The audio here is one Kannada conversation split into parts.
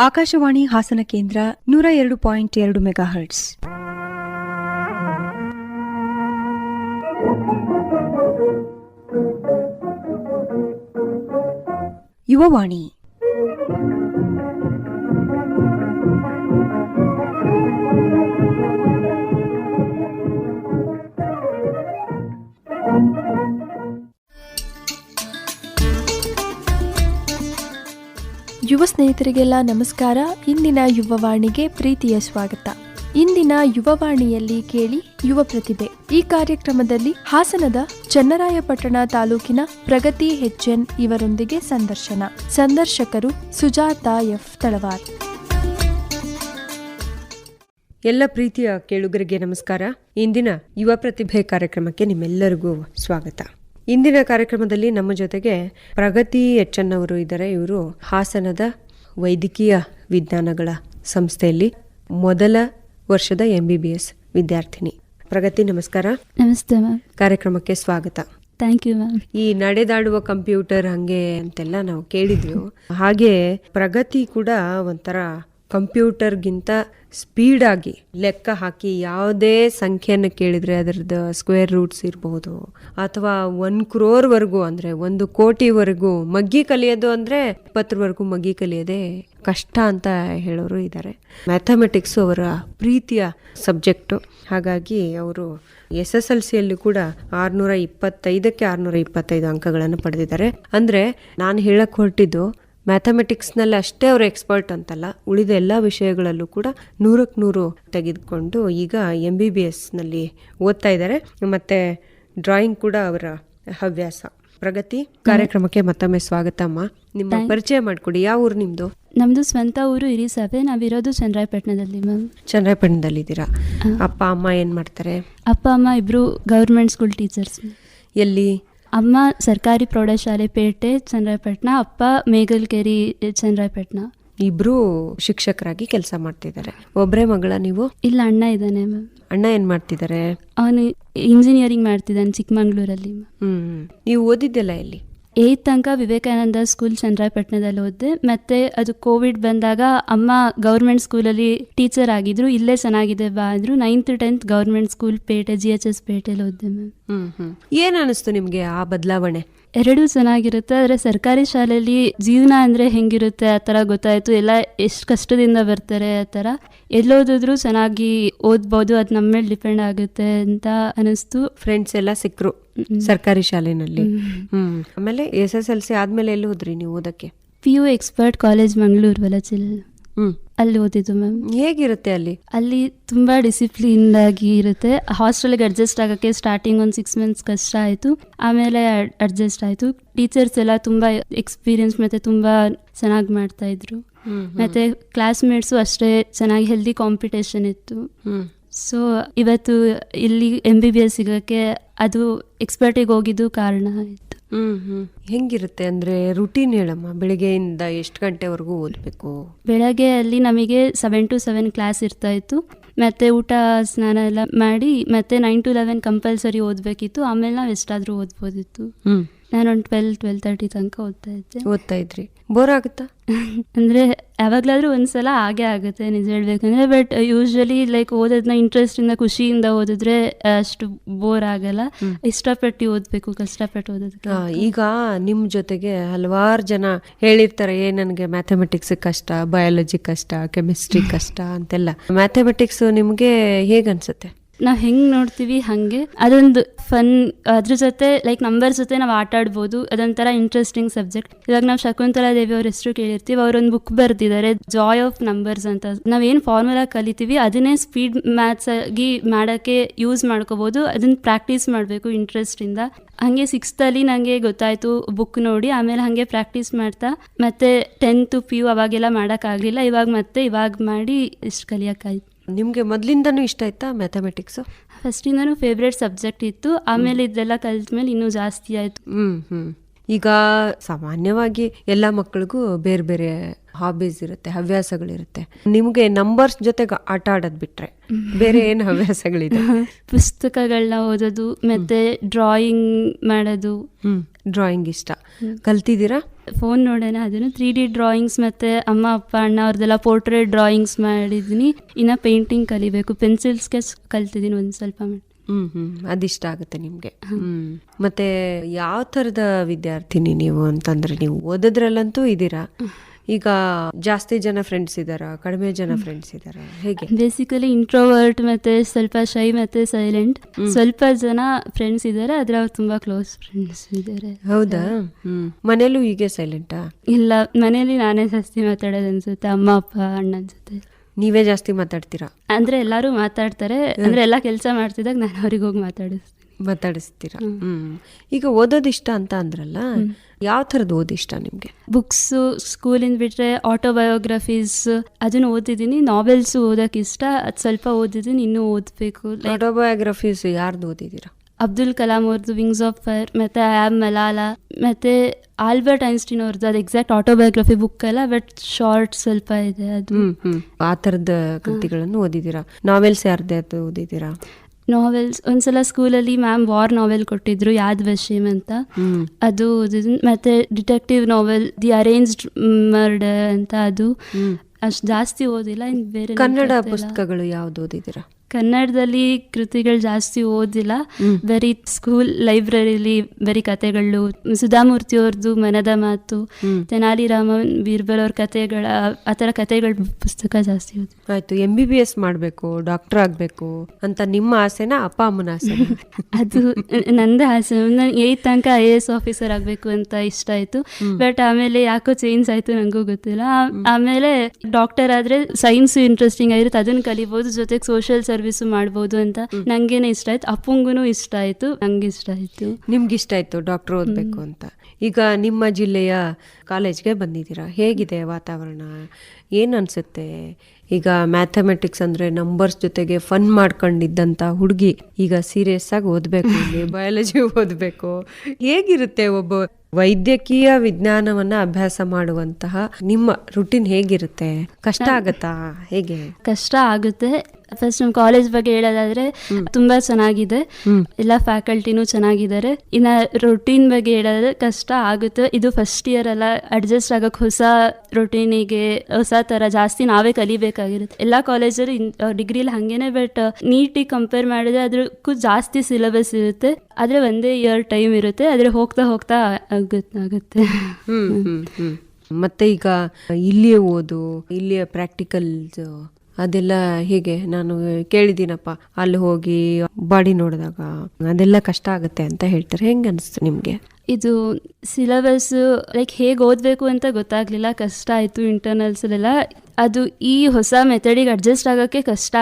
ಆಕಾಶವಾಣಿ ಹಾಸನ ಕೇಂದ್ರ ನೂರ ಎರಡು ಪಾಯಿಂಟ್ ಎರಡು ಮೆಗಾ ಹರ್ಟ್ಸ್ ಯುವವಾಣಿ ಯುವ ಸ್ನೇಹಿತರಿಗೆಲ್ಲ ನಮಸ್ಕಾರ. ಇಂದಿನ ಯುವವಾಣಿಗೆ ಪ್ರೀತಿಯ ಸ್ವಾಗತ. ಇಂದಿನ ಯುವವಾಣಿಯಲ್ಲಿ ಕೇಳಿ ಯುವ ಪ್ರತಿಭೆ. ಈ ಕಾರ್ಯಕ್ರಮದಲ್ಲಿ ಹಾಸನದ ಚನ್ನರಾಯಪಟ್ಟಣ ತಾಲೂಕಿನ ಪ್ರಗತಿ ಹೆಚ್ಎನ್ ಇವರೊಂದಿಗೆ ಸಂದರ್ಶನ. ಸಂದರ್ಶಕರು ಸುಜಾತಾ ಎಫ್ ತಳವಾರ್. ಎಲ್ಲ ಪ್ರೀತಿಯ ಕೇಳುಗರಿಗೆ ನಮಸ್ಕಾರ. ಇಂದಿನ ಯುವ ಪ್ರತಿಭೆ ಕಾರ್ಯಕ್ರಮಕ್ಕೆ ನಿಮ್ಮೆಲ್ಲರಿಗೂ ಸ್ವಾಗತ. ಇಂದಿನ ಕಾರ್ಯಕ್ರಮದಲ್ಲಿ ನಮ್ಮ ಜೊತೆಗೆ ಪ್ರಗತಿ ಎಚ್ಚನ್ ಅವರು ಇದ್ದಾರೆ. ಇವರು ಹಾಸನದ ವೈದ್ಯಕೀಯ ವಿಜ್ಞಾನಗಳ ಸಂಸ್ಥೆಯಲ್ಲಿ ಮೊದಲ ವರ್ಷದ ಎಂ ಬಿ ಬಿ ಎಸ್ ವಿದ್ಯಾರ್ಥಿನಿ. ಪ್ರಗತಿ ನಮಸ್ಕಾರ. ನಮಸ್ತೆ ಮ್ಯಾಮ್. ಕಾರ್ಯಕ್ರಮಕ್ಕೆ ಸ್ವಾಗತ. Thank you ma'am. ಈ ನಡೆದಾಡುವ ಕಂಪ್ಯೂಟರ್ ಹಂಗೆ ಅಂತೆಲ್ಲ ನಾವು ಕೇಳಿದ್ವಿ. ಹಾಗೆ ಪ್ರಗತಿ ಕೂಡ ಒಂಥರ ಕಂಪ್ಯೂಟರ್ಗಿಂತ ಸ್ಪೀಡಾಗಿ ಲೆಕ್ಕ ಹಾಕಿ ಯಾವುದೇ ಸಂಖ್ಯೆಯನ್ನು ಕೇಳಿದರೆ ಅದರದ್ದು ಸ್ಕ್ವೇರ್ ರೂಟ್ಸ್ ಇರಬಹುದು ಅಥವಾ ಒನ್ ಕ್ರೋರ್ವರೆಗೂ ಅಂದರೆ ಒಂದು ಕೋಟಿವರೆಗೂ ಮಗ್ಗಿ ಕಲಿಯೋದು ಅಂದರೆ ಇಪ್ಪತ್ತರವರೆಗೂ ಮಗ್ಗಿ ಕಲಿಯೋದೇ ಕಷ್ಟ ಅಂತ ಹೇಳೋರು ಇದ್ದಾರೆ ಮ್ಯಾಥಮೆಟಿಕ್ಸ್ ಅವರ ಪ್ರೀತಿಯ ಸಬ್ಜೆಕ್ಟು ಹಾಗಾಗಿ ಅವರು ಎಸ್ ಎಸ್ ಎಲ್ ಸಿಯಲ್ಲಿ ಕೂಡ ಆರುನೂರ ಇಪ್ಪತ್ತೈದಕ್ಕೆ ಆರುನೂರ ಇಪ್ಪತ್ತೈದು ಅಂಕಗಳನ್ನು ಪಡೆದಿದ್ದಾರೆ. ಅಂದರೆ ನಾನು ಹೇಳಕ್ಕೆ ಹೊರಟಿದ್ದು ಮ್ಯಾಥಮೆಟಿಕ್ಸ್ನಲ್ಲಿ ಅಷ್ಟೇ ಅವರು ಎಕ್ಸ್ಪರ್ಟ್ ಅಂತಲ್ಲ ಉಳಿದ ಎಲ್ಲ ವಿಷಯಗಳಲ್ಲೂ ಕೂಡ ನೂರಕ್ಕೆ ನೂರು ತೆಗೆದುಕೊಂಡು ಈಗ ಎಂ ಬಿ ಬಿ ಎಸ್ನಲ್ಲಿ ಓದ್ತಾ ಇದ್ದಾರೆ. ಮತ್ತೆ ಡ್ರಾಯಿಂಗ್ ಕೂಡ ಅವರ ಹವ್ಯಾಸ. ಪ್ರಗತಿ ಕಾರ್ಯಕ್ರಮಕ್ಕೆ ಮತ್ತೊಮ್ಮೆ ಸ್ವಾಗತ ಅಮ್ಮ. ನಿಮ್ಮ ಪರಿಚಯ ಮಾಡಿಕೊಡಿ ಯಾವ ಊರು ನಿಮ್ಮದು ನಮ್ಮದು ಸ್ವಂತ ಊರು ಇರಿ ಸಭೆ ನಾವಿರೋದು ಚಂದ್ರಾಯಪಟ್ಟಣದಲ್ಲಿ ಮ್ಯಾಮ್ ಚನ್ನರಾಯಪಟ್ಟಣದಲ್ಲಿದ್ದೀರಾ ಅಪ್ಪ ಅಮ್ಮ ಏನು ಮಾಡ್ತಾರೆ? ಅಪ್ಪ ಅಮ್ಮ ಇಬ್ಬರು ಗೌರ್ಮೆಂಟ್ ಸ್ಕೂಲ್ ಟೀಚರ್ಸ್. ಎಲ್ಲಿ? ಅಮ್ಮ ಸರ್ಕಾರಿ ಪ್ರೌಢಶಾಲೆ ಪೇಟೆ ಚನ್ನರಾಯಪಟ್ಟಣ ಅಪ್ಪ ಮೇಗಲ್ಕೆರಿ ಚನ್ನರಾಯಪಟ್ಟಣ ಇಬ್ರು ಶಿಕ್ಷಕರಾಗಿ ಕೆಲಸ ಮಾಡ್ತಿದ್ದಾರೆ. ಒಬ್ಬರೇ ಮಗಳ ನೀವು? ಇಲ್ಲ ಅಣ್ಣ ಇದ್ದಾನೆ ಮ್ಯಾಮ್. ಅಣ್ಣ ಏನ್ ಮಾಡ್ತಿದ್ದಾರೆ? ಅವನು ಇಂಜಿನಿಯರಿಂಗ್ ಮಾಡ್ತಿದ್ದಾನೆ ಚಿಕ್ಕಮಂಗ್ಳೂರಲ್ಲಿ. ಹ್ಮ್. ನೀವು ಓದಿದ್ದೆಲ್ಲ ಎಲ್ಲಿ? ಏಯ್ತ್ ತನಕ ವಿವೇಕಾನಂದ ಸ್ಕೂಲ್ ಚಂದ್ರಾಯಪಟ್ಟಣದಲ್ಲಿ ಓದಿದೆ. ಮತ್ತೆ ಅದು ಕೋವಿಡ್ ಬಂದಾಗ ಅಮ್ಮ ಗೌರ್ಮೆಂಟ್ ಸ್ಕೂಲಲ್ಲಿ ಟೀಚರ್ ಆಗಿದ್ರು. ಇಲ್ಲೇ ಚೆನ್ನಾಗಿದೆ ಬಾ ಅಂದ್ರು. ನೈನ್ತ್ ಟೆಂತ್ ಗೌರ್ಮೆಂಟ್ ಸ್ಕೂಲ್ ಪೇಟೆ ಜಿ ಎಚ್ ಎಸ್ ಪೇಟೆಲಿ ಓದಿದೆ ಮ್ಯಾಮ್ ಹ್ಮ್ ಹ್ಮ್. ಏನ್ ಅನಿಸ್ತು ನಿಮ್ಗೆ ಆ ಬದಲಾವಣೆ? ಎರಡೂ ಚೆನ್ನಾಗಿರುತ್ತೆ. ಆದರೆ ಸರ್ಕಾರಿ ಶಾಲೆಯಲ್ಲಿ ಜೀವನ ಅಂದರೆ ಹೆಂಗಿರುತ್ತೆ? ಆ ಥರ ಗೊತ್ತಾಯಿತು. ಎಲ್ಲ ಎಷ್ಟು ಕಷ್ಟದಿಂದ ಬರ್ತಾರೆ ಆ ಥರ. ಎಲ್ಲೋದಿದ್ರು ಚೆನ್ನಾಗಿ ಓದ್ಬೋದು. ಅದು ನಮ್ಮ ಮೇಲೆ ಡಿಪೆಂಡ್ ಆಗುತ್ತೆ ಅಂತ ಅನಿಸ್ತು. ಫ್ರೆಂಡ್ಸ್ ಎಲ್ಲ ಸಿಕ್ರು. ಸರ್ಕಾರಿ ಶಾಲೆನಲ್ಲಿ. ಹ್ಮ್. ಆಮೇಲೆ ಎಸ್ ಎಸ್ ಎಲ್ ಸಿ ಆದ್ಮೇಲೆ ಎಲ್ಲಿ ಹೋದ್ರಿ ನೀವು ಓದಕ್ಕೆ? P U expert college Mangaluru Valachil. ಅಲ್ಲಿ ಓದಿದ್ದು ಮ್ಯಾಮ್. ಹೇಗಿರುತ್ತೆ ಅಲ್ಲಿ? ಅಲ್ಲಿ ತುಂಬಾ ಡಿಸಿಪ್ಲಿನ್ ಆಗಿ ಇರುತ್ತೆ. ಹಾಸ್ಟೆಲ್ಗೆ ಅಡ್ಜಸ್ಟ್ ಆಗಕ್ಕೆ ಸ್ಟಾರ್ಟಿಂಗ್ ಒಂದು ಸಿಕ್ಸ್ ಮಂತ್ಸ್ ಕಷ್ಟ ಆಯಿತು. ಆಮೇಲೆ ಅಡ್ಜಸ್ಟ್ ಆಯಿತು. ಟೀಚರ್ಸ್ ಎಲ್ಲ ತುಂಬ ಎಕ್ಸ್ಪೀರಿಯನ್ಸ್ ಮತ್ತೆ ತುಂಬ ಚೆನ್ನಾಗಿ ಮಾಡ್ತಾ ಇದ್ರು. ಮತ್ತೆ ಕ್ಲಾಸ್ಮೇಟ್ಸು ಅಷ್ಟೇ ಚೆನ್ನಾಗಿ ಹೆಲ್ದಿ ಕಾಂಪಿಟೇಷನ್ ಇತ್ತು. ಸೊ ಇವತ್ತು ಇಲ್ಲಿ ಎಂ ಬಿ ಬಿ ಎಸ್ ಸಿಗೋಕ್ಕೆ ಅದು ಎಕ್ಸ್ಪರ್ಟಿಗೆ ಹೋಗಿದ್ದು ಕಾರಣ ಆಯಿತು. ಹ್ಞೂ ಹ್ಞೂ ಹೆಂಗಿರುತ್ತೆ ಅಂದ್ರೆ ರುಟೀನ್ ಹೇಳಮ್ಮ ಬೆಳಗ್ಗೆಯಿಂದ ಎಷ್ಟು ಗಂಟೆವರೆಗೂ ಓದಬೇಕು? ಬೆಳಗ್ಗೆ ಅಲ್ಲಿ ನಮಗೆ ಸೆವೆನ್ ಟು ಸೆವೆನ್ ಕ್ಲಾಸ್ ಇರ್ತಾ ಇತ್ತು. ಮತ್ತೆ ಊಟ ಸ್ನಾನ ಎಲ್ಲ ಮಾಡಿ ಮತ್ತೆ ನೈನ್ ಟು ಲೆವೆನ್ ಕಂಪಲ್ಸರಿ ಓದಬೇಕಿತ್ತು. ಆಮೇಲೆ ನಾವು ಎಷ್ಟಾದರೂ ಓದ್ಬೋದಿತ್ತು. ಹ್ಮ್. ನಾನು ಒಂದು ಟ್ವೆಲ್ ಟ್ವೆಲ್ ತರ್ಟಿ ತನಕ ಓದ್ತಾ ಇದ್ದೆ. ಓದ್ತಾ ಇದ್ರಿ. ಬೋರ್ ಆಗುತ್ತಾ? ಅಂದರೆ ಯಾವಾಗಲಾದರೂ ಒಂದ್ಸಲ ಹಾಗೆ ಆಗುತ್ತೆ ನಿಜ ಹೇಳ್ಬೇಕಂದ್ರೆ ಬಟ್ ಯೂಶ್ವಲಿ ಲೈಕ್ ಓದೋದನ್ನ ಇಂಟ್ರೆಸ್ಟಿಂದ ಖುಷಿಯಿಂದ ಓದಿದ್ರೆ ಅಷ್ಟು ಬೋರ್ ಆಗಲ್ಲ. ಇಷ್ಟಪಟ್ಟು ಓದಬೇಕು ಕಷ್ಟಪಟ್ಟು ಓದೋದಕ್ಕೆ. ಈಗ ನಿಮ್ ಜೊತೆಗೆ ಹಲವಾರು ಜನ ಹೇಳಿರ್ತಾರೆ ಏ ನನಗೆ ಮ್ಯಾಥಮೆಟಿಕ್ಸ್ ಕಷ್ಟ ಬಯಾಲಜಿ ಕಷ್ಟ ಕೆಮಿಸ್ಟ್ರಿ ಕಷ್ಟ ಅಂತೆಲ್ಲ. ಮ್ಯಾಥಮೆಟಿಕ್ಸ್ ನಿಮ್ಗೆ ಹೇಗನ್ಸುತ್ತೆ? ನಾವು ಹೆಂಗೆ ನೋಡ್ತೀವಿ ಹಾಗೆ. ಅದೊಂದು ಫನ್ ಅದ್ರ ಜೊತೆ ಲೈಕ್ ನಂಬರ್ ಜೊತೆ ನಾವು ಆಟ ಆಡ್ಬೋದು. ಅದೊಂಥರ ಇಂಟ್ರೆಸ್ಟಿಂಗ್ ಸಬ್ಜೆಕ್ಟ್ ಇವಾಗ ನಾವು ಶಕುಂತಲಾ ದೇವಿ ಅವ್ರ ಹೆಸರು ಕೇಳಿರ್ತೀವಿ. ಒಂದು ಬುಕ್ ಬರೆದಿದ್ದಾರೆ ಜಾಯ್ ಆಫ್ ನಂಬರ್ಸ್ ಅಂತ. ನಾವೇನು ಫಾರ್ಮುಲಾ ಕಲಿತೀವಿ, ಅದನ್ನೇ ಸ್ಪೀಡ್ ಮ್ಯಾಥ್ಸ್ ಆಗಿ ಮಾಡೋಕ್ಕೆ ಯೂಸ್ ಮಾಡ್ಕೋಬೋದು. ಅದನ್ನ ಪ್ರಾಕ್ಟೀಸ್ ಮಾಡಬೇಕು ಇಂಟ್ರೆಸ್ಟಿಂದ ಹಾಗೆ ಸಿಕ್ಸ್ತಲ್ಲಿ ನನಗೆ ಗೊತ್ತಾಯಿತು ಬುಕ್ ನೋಡಿ, ಆಮೇಲೆ ಹಾಗೆ ಪ್ರಾಕ್ಟೀಸ್ ಮಾಡ್ತಾ. ಮತ್ತೆ ಟೆಂತು ಪಿ ಯು ಅವಾಗೆಲ್ಲ ಮಾಡೋಕ್ಕಾಗಲಿಲ್ಲ ಇವಾಗ ಮತ್ತೆ ಇವಾಗ ಮಾಡಿ ಇಷ್ಟು ಕಲಿಯೋಕ್ಕಾಯ್ತು ನಿಮ್ಗೆ ಮೊದಲಿಂದನೂ ಇಷ್ಟ ಆಯ್ತಾ ಮ್ಯಾಥಮೆಟಿಕ್ಸ್ ಫಸ್ಟಿಂದನೂ ಫೇವ್ರೆಟ್ ಸಬ್ಜೆಕ್ಟ್ ಇತ್ತು ಆಮೇಲೆ ಇದೆಲ್ಲ ಕಲಿತ ಮೇಲೆ ಇನ್ನೂ ಜಾಸ್ತಿ ಆಯಿತು. ಹ್ಞೂ ಹ್ಞೂ ಈಗ ಸಾಮಾನ್ಯವಾಗಿ ಎಲ್ಲ ಮಕ್ಕಳಿಗೂ ಬೇರೆ ಬೇರೆ ಹಾಬೀಸ್ ಇರುತ್ತೆ ಹವ್ಯಾಸಗಳಿರುತ್ತೆ. ನಿಮಗೆ ನಂಬರ್ಸ್ ಜೊತೆಗೆ ಆಟ ಆಡೋದು ಬಿಟ್ರೆ ಬೇರೆ ಏನು ಹವ್ಯಾಸಗಳಿದೆ? ಪುಸ್ತಕಗಳನ್ನ ಓದೋದು ಮತ್ತೆ ಡ್ರಾಯಿಂಗ್ ಮಾಡೋದು. ಹ್ಞೂ ಡ್ರಾಯಿಂಗ್ ಇಷ್ಟ. ಕಲ್ತಿದ್ದೀರಾ? ಫೋನ್ ನೋಡೋಣ ಅದನ್ನು ತ್ರೀ ಡಿ ಡ್ರಾಯಿಂಗ್ಸ್ ಮತ್ತು ಅಮ್ಮ ಅಪ್ಪ ಅಣ್ಣ ಅವ್ರದ್ದೆಲ್ಲ ಪೋರ್ಟ್ರೇಟ್ ಡ್ರಾಯಿಂಗ್ಸ್ ಮಾಡಿದ್ದೀನಿ. ಇನ್ನು ಪೇಂಟಿಂಗ್ ಕಲಿಬೇಕು. ಪೆನ್ಸಿಲ್ ಸ್ಕೆಚ್ ಕಲ್ತಿದ್ದೀನಿ ಒಂದು ಸ್ವಲ್ಪ ಹ್ಮ್ ಹ್ಮ್. ಅದಿಷ್ಟ ಆಗುತ್ತೆ ನಿಮ್ಗೆ. ಮತ್ತೆ ಯಾವ ತರದ ವಿದ್ಯಾರ್ಥಿನಿ ನೀವು ಅಂತಂದ್ರೆ ನೀವು ಓದೋದ್ರಲ್ಲಂತೂ ಇದ್ದೀರಾ? ಈಗ ಜಾಸ್ತಿ ಜನ ಫ್ರೆಂಡ್ಸ್ ಇದಾರ ಕಡಿಮೆ ಜನ ಫ್ರೆಂಡ್ಸ್ ಇದಾರ ಹೇಗೆ? ಬೇಸಿಕಲಿ ಇಂಟ್ರೋವರ್ಟ್ ಮತ್ತೆ ಸ್ವಲ್ಪ ಶೈ ಮತ್ತೆ ಸೈಲೆಂಟ್ ಸ್ವಲ್ಪ ಜನ ಫ್ರೆಂಡ್ಸ್ ಇದಾರೆ ಆದ್ರೆ ಅವ್ರು ತುಂಬಾ ಕ್ಲೋಸ್ ಫ್ರೆಂಡ್ಸ್ ಇದ್ದಾರೆ. ಹೌದಾ? ಮನೇಲೂ ಹೀಗೆ ಸೈಲೆಂಟ್ ಇಲ್ಲ ಮನೇಲಿ ನಾನೇ ಜಾಸ್ತಿ ಮಾತಾಡೋದು ಅನ್ಸುತ್ತೆ ಅಮ್ಮ ಅಪ್ಪ ಅಣ್ಣನ ಜೊತೆ. ನೀವೇ ಜಾಸ್ತಿ ಮಾತಾಡ್ತೀರಾ? ಅಂದ್ರೆ ಎಲ್ಲರೂ ಮಾತಾಡ್ತಾರೆ ಅಂದ್ರೆ ಎಲ್ಲಾ ಕೆಲಸ ಮಾಡ್ತಿದ್ದಾಗ ನಾನು ಅವ್ರಿಗೆ ಹೋಗಿ ಮಾತಾಡಿಸ್ತೀನಿ. ಮಾತಾಡಿಸ್ತೀರಾ? ಈಗ ಓದೋದು ಇಷ್ಟ ಅಂತ ಅಂದ್ರಲ್ಲ ಯಾವ ಥರದ್ದು ಓದಿಷ್ಟ ಇಷ್ಟ ನಿಮ್ಗೆ? ಬುಕ್ಸು ಸ್ಕೂಲಿಂದ ಬಿಟ್ರೆ ಆಟೋಬಯೋಗ್ರಫೀಸ್ ಅದನ್ನು ಓದಿದ್ದೀನಿ ನಾವೆಲ್ಸ್ ಓದಕ್ಕೆ ಇಷ್ಟ ಅದು ಸ್ವಲ್ಪ ಓದಿದ್ದೀನಿ ಇನ್ನೂ ಓದಬೇಕು. ಆಟೋಬಯೋಗ್ರಫೀಸ್ ಯಾರ್ದು ಓದಿದ್ದೀರಾ? ಅಬ್ದುಲ್ ಕಲಾಂ ಅವ್ರದ್ದು ವಿಂಗ್ಸ್ ಆಫ್ ಫೈರ್ ಮತ್ತೆ ಆ್ಯಬ್ ಮಲಾಲ ಮತ್ತೆ ಆಲ್ಬರ್ಟ್ ಐನ್ಸ್ಟೀನ್ ಅವ್ರದ್ದು ಅದು ಎಕ್ಸಾಕ್ಟ್ ಆಟೋಬಯೋಗ್ರಫಿ ಬುಕ್ ಅಲ್ಲ ಬಟ್ ಶಾರ್ಟ್ ಸ್ವಲ್ಪ ಇದೆ ಅದು. ಆ ಥರದ ಕೃತಿಗಳನ್ನು ಓದಿದ್ದೀರಾ? ನಾವೆಲ್ಸ್ ಯಾರ್ದೇ ಅದು ಓದಿದ್ದೀರಾ? ನಾವೆಲ್ಸ್ ಒಂದ್ಸಲ ಸ್ಕೂಲಲ್ಲಿ ಮ್ಯಾಮ್ ವಾರ್ ನಾವೆಲ್ ಕೊಟ್ಟಿದ್ರು ಯಾದ್ ವಶೀಮ್ ಅಂತ. ಅದು ಮತ್ತೆ detective novel the arranged murder ಅಂತ ಅದು. ಅಷ್ಟು ಜಾಸ್ತಿ ಓದಿಲ್ಲ ಇನ್ ಬೇರೆ ಕನ್ನಡ ಪುಸ್ತಕಗಳು ಯಾವ್ದು ಓದಿದ್ದೀರಾ? ಕನ್ನಡದಲ್ಲಿ ಕೃತಿಗಳು ಜಾಸ್ತಿ ಓದಿಲ್ಲ. ಬರೀ ಸ್ಕೂಲ್ ಲೈಬ್ರರಿಲಿ ಬರೀ ಕತೆಗಳು ಸುಧಾಮೂರ್ತಿ ಅವ್ರದ್ದು ಮನದ ಮಾತು ತೆನಾಲಿ ರಾಮನ್ ಬೀರ್ಬಲ್ ಅವ್ರ ಕತೆಗಳ ಆ ತರ ಕತೆಗಳ ಪುಸ್ತಕ ಜಾಸ್ತಿ ಓದಿ. ಆಯ್ತು ಎಂ ಬಿ ಬಿ ಎಸ್ ಮಾಡಬೇಕು ಡಾಕ್ಟರ್ ಆಗಬೇಕು ಅಂತ ನಿಮ್ಮ ಆಸೆನ ಅಪ್ಪ ಅಮ್ಮನ ಆಸೆ ಅದು ನಂದೇ ಆಸೆ. ನಾನು ಏತ್ ತನಕ ಐ ಎ ಎಸ್ ಆಫೀಸರ್ ಆಗಬೇಕು ಅಂತ ಇಷ್ಟ ಆಯ್ತು. ಬಟ್ ಆಮೇಲೆ ಯಾಕೋ ಚೇಂಜ್ ಆಯ್ತು ನನಗೂ ಗೊತ್ತಿಲ್ಲ. ಆಮೇಲೆ ಡಾಕ್ಟರ್ ಆದ್ರೆ ಸೈನ್ಸ್ ಇಂಟ್ರೆಸ್ಟಿಂಗ್ ಆಗಿರುತ್ತೆ. ಅದನ್ನ ಕಲಿಬೋದು. ಜೊತೆಗೆ ಸೋಷಿಯಲ್ ಸರ್ವಿಸು ಮಾಡ್ಬೋದು ಅಂತ ನಂಗೇನೆ ಇಷ್ಟ ಆಯ್ತು. ಅಪ್ಪಂಗೂ ಇಷ್ಟ ಆಯ್ತು. ನಂಗೆ ಇಷ್ಟ ಆಯ್ತು. ನಿಮ್ಗೆ ಇಷ್ಟ ಆಯ್ತು ಡಾಕ್ಟರ್ ಓದ್ಬೇಕು ಅಂತ? ಈಗ ನಿಮ್ಮ ಜಿಲ್ಲೆಯ ಕಾಲೇಜ್ಗೆ ಬಂದಿದ್ದೀರಾ? ಹೇಗಿದೆ ವಾತಾವರಣ? ಏನು ಅನ್ಸುತ್ತೆ? ಈಗ ಮ್ಯಾಥಮೆಟಿಕ್ಸ್ ಅಂದ್ರೆ ನಂಬರ್ಸ್ ಜೊತೆಗೆ ಫನ್ ಮಾಡ್ಕೊಂಡಿದ್ದಂತ ಹುಡುಗಿ ಈಗ ಸೀರಿಯಸ್ ಆಗಿ ಓದಬೇಕು ಬಯಾಲಜಿ ಓದಬೇಕು. ಹೇಗಿರುತ್ತೆ ಒಬ್ಬ ವೈದ್ಯಕೀಯ ವಿಜ್ಞಾನವನ್ನ ಅಭ್ಯಾಸ ಮಾಡುವಂತಹ ನಿಮ್ಮ ರುಟೀನ್ ಹೇಗಿರುತ್ತೆ? ಕಷ್ಟ ಆಗತ್ತಾ? ಹೇಗೆ? ಕಷ್ಟ ಆಗುತ್ತೆ. ಫಸ್ಟ್ ನಮ್ಮ ಕಾಲೇಜ್ ಬಗ್ಗೆ ಹೇಳೋದಾದ್ರೆ ತುಂಬಾ ಚೆನ್ನಾಗಿದೆ. ಎಲ್ಲ ಫ್ಯಾಕಲ್ಟಿನೂ ಚೆನ್ನಾಗಿದ್ದಾರೆ. ಇನ್ನ ರೊಟೀನ್ ಬಗ್ಗೆ ಹೇಳೋದಾದ್ರೆ ಕಷ್ಟ ಆಗುತ್ತೆ. ಇದು ಫಸ್ಟ್ ಇಯರ್ ಅಲ್ಲ ಅಡ್ಜಸ್ಟ್ ಆಗಕ್ಕೆ ಹೊಸ ರೊಟೀನಿಗೆ ಹೊಸ ತರ ಜಾಸ್ತಿ ನಾವೇ ಕಲಿಬೇಕಾಗಿರುತ್ತೆ. ಎಲ್ಲ ಕಾಲೇಜಲ್ಲಿ ಡಿಗ್ರಿಲಿ ಹಂಗೇನೆ ಬಟ್ ನೀಟಿಗೆ ಕಂಪೇರ್ ಮಾಡಿದ್ರೆ ಅದಕ್ಕೂ ಜಾಸ್ತಿ ಸಿಲೆಬಸ್ ಇರುತ್ತೆ. ಆದ್ರೆ ಒಂದೇ ಇಯರ್ ಟೈಮ್ ಇರುತ್ತೆ. ಆದ್ರೆ ಹೋಗ್ತಾ ಹೋಗ್ತಾ ಆಗುತ್ತೆ ಮತ್ತೆ ಈಗ ಇಲ್ಲಿಯೇ ಓದು ಇಲ್ಲಿಯ ಪ್ರಾಕ್ಟಿಕಲ್ಸ್ ಅದೆಲ್ಲ ಹೀಗೆ ನಾನು ಕೇಳಿದ್ದೀನಪ್ಪ. ಅಲ್ಲಿ ಹೋಗಿ ಬಾಡಿ ನೋಡಿದಾಗ ಅದೆಲ್ಲ ಕಷ್ಟ ಆಗುತ್ತೆ ಅಂತ ಹೇಳ್ತಾರೆ. ಹೆಂಗೆ ಅನಿಸ್ತು ನಿಮಗೆ? ಇದು ಸಿಲೆಬಸ್ ಲೈಕ್ ಹೇಗೆ ಓದಬೇಕು ಅಂತ ಗೊತ್ತಾಗ್ಲಿಲ್ಲ. ಕಷ್ಟ ಆಯಿತು ಇಂಟರ್ನಲ್ಸಲ್ಲೆಲ್ಲ ಅದು ಈ ಹೊಸ ಮೆಥಡಿಗೆ ಅಡ್ಜಸ್ಟ್ ಆಗೋಕ್ಕೆ ಕಷ್ಟ